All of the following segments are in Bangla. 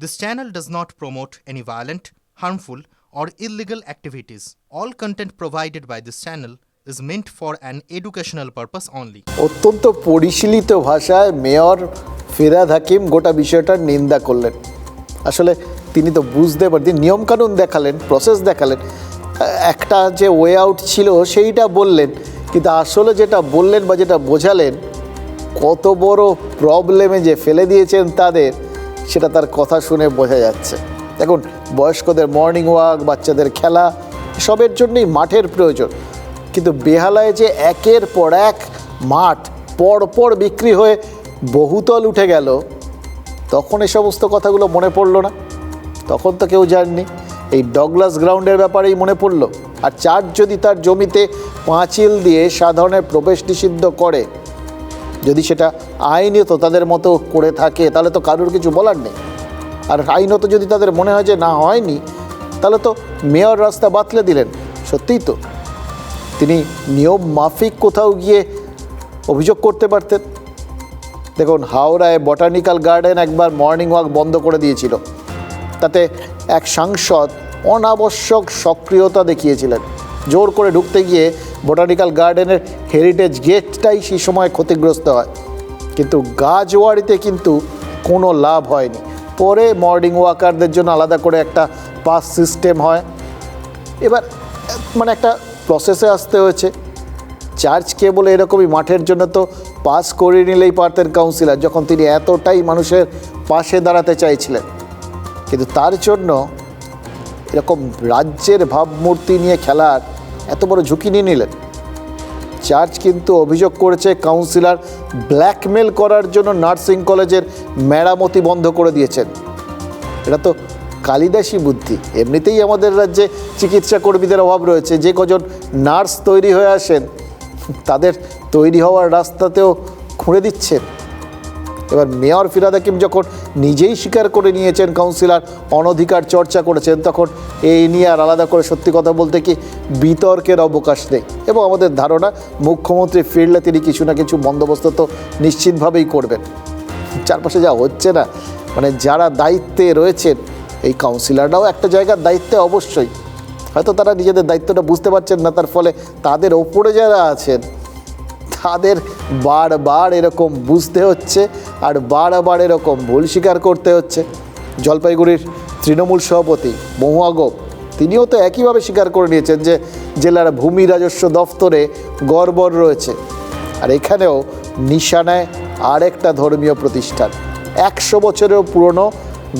This channel does not promote any violent, harmful, or illegal activities. All content provided by this channel is meant for an educational purpose only. অত্যন্ত পরিশীলিত ভাষায় মেয়র ফিরাদ হাকিম গোটা বিষয়টার নিন্দা করলেন আসলে তিনি তো বুঝতে পারতেন নিয়মকানুন দেখালেন প্রসেস দেখালেন একটা যে ওয়ে আউট ছিল সেইটা বললেন কিন্তু আসলে যেটা বললেন বা যেটা বোঝালেন কত বড় প্রবলেমে যে ফেলে দিয়েছেন তাদের সেটা তার কথা শুনে বোঝা যাচ্ছে। দেখুন, বয়স্কদের মর্নিং ওয়াক বাচ্চাদের খেলা, সবের জন্যই মাঠের প্রয়োজন। কিন্তু বেহালায় যে একের পর এক মাঠ পর পর বিক্রি হয়ে বহুতল উঠে গেল, তখন এই সমস্ত কথাগুলো মনে পড়ল না। তখন তো কেউ জাননি, এই ডগলাস গ্রাউন্ডের ব্যাপারেই মনে পড়ল। আর চার্চ যদি তার জমিতে পাঁচিল দিয়ে সাধারণের প্রবেশ নিষিদ্ধ করে যদি সেটা আইনত তাদের মতো করে থাকে, তাহলে তো কারোর কিছু বলার নেই। আর আইনত যদি তাদের মনে হয় যে না হয়নি, তাহলে তো মেয়র রাস্তা বাতলে দিলেন। সত্যিই তো। তিনি নিয়ম মাফিক কোথাও গিয়ে অভিযোগ করতে পারতেন। দেখুন, হাওড়ায় বটানিক্যাল গার্ডেন একবার মর্নিং ওয়াক বন্ধ করে দিয়েছিল। তাতে এক সাংসদ অনাবশ্যক সক্রিয়তা দেখিয়েছিলেন। জোর করে ঢুকতে গিয়ে বোটানিক্যাল গার্ডেনের হেরিটেজ গেটটাই সেই সময় ক্ষতিগ্রস্ত হয়। কিন্তু গাছওয়াড়িতে কিন্তু কোনো লাভ হয়নি। পরে মর্নিং ওয়াকারদের জন্য আলাদা করে একটা পাস সিস্টেম হয়। এবার মানে একটা প্রসেসে আসতে হয়েছে। চার্চ কেবল এরকমই মাঠের জন্য তো পাস করে নিলেই পারতেন কাউন্সিলর, যখন তিনি এতটাই মানুষের পাশে দাঁড়াতে চাইছিলেন। কিন্তু তার জন্য এরকম রাজ্যের ভাবমূর্তি নিয়ে খেলার এত বড় ঝুঁকি নিয়ে নিলেন। চার্চ কিন্তু অভিযোগ করেছে কাউন্সিলর ব্ল্যাকমেল করার জন্য নার্সিং কলেজের মেরামতি বন্ধ করে দিয়েছেন। এটা তো কালিদাসী বুদ্ধি। এমনিতেই আমাদের রাজ্যে চিকিৎসা কর্মীদের অভাব রয়েছে। যে কজন নার্স তৈরি হয়ে আসেন, তাদের তৈরি হওয়ার রাস্তাতেও খুঁড়ে দিচ্ছেন। এবার মেয়র ফিরাদ হাকিম যখন নিজেই স্বীকার করে নিয়েছেন কাউন্সিলর অনধিকার চর্চা করেছেন, তখন এই নিয়ে আর আলাদা করে সত্যি কথা বলতে কি বিতর্কের অবকাশ নেই। এবং আমাদের ধারণা, মুখ্যমন্ত্রী ফিরলে তিনি কিছু না কিছু বন্দোবস্ত তো নিশ্চিতভাবেই করবেন। চারপাশে যা হচ্ছে না মানে যারা দায়িত্বে রয়েছেন, এই কাউন্সিলররাও একটা জায়গার দায়িত্বে অবশ্যই। হয়তো তারা নিজেদের দায়িত্বটা বুঝতে পারছেন না, তার ফলে তাদের ওপরে যারা আছেন তাদের বারবার এরকম বুঝতে হচ্ছে আর বারবার এরকম ভুল স্বীকার করতে হচ্ছে। জলপাইগুড়ির তৃণমূল সভাপতি মহুয়া গোপ, তিনিও তো একইভাবে স্বীকার করে নিয়েছেন যে জেলার ভূমি রাজস্ব দফতরে গড়বড় রয়েছে। আর এখানেও নিশানায় আরেকটা ধর্মীয় প্রতিষ্ঠান। একশো বছরেও পুরনো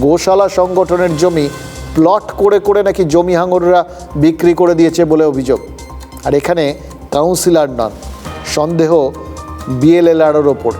গোশালা সংগঠনের জমি প্লট করে করে নাকি জমি হাঙররা বিক্রি করে দিয়েছে বলে অভিযোগ। আর এখানে কাউন্সিলর নন। সন্দেহ বিএলএলআর ওপর।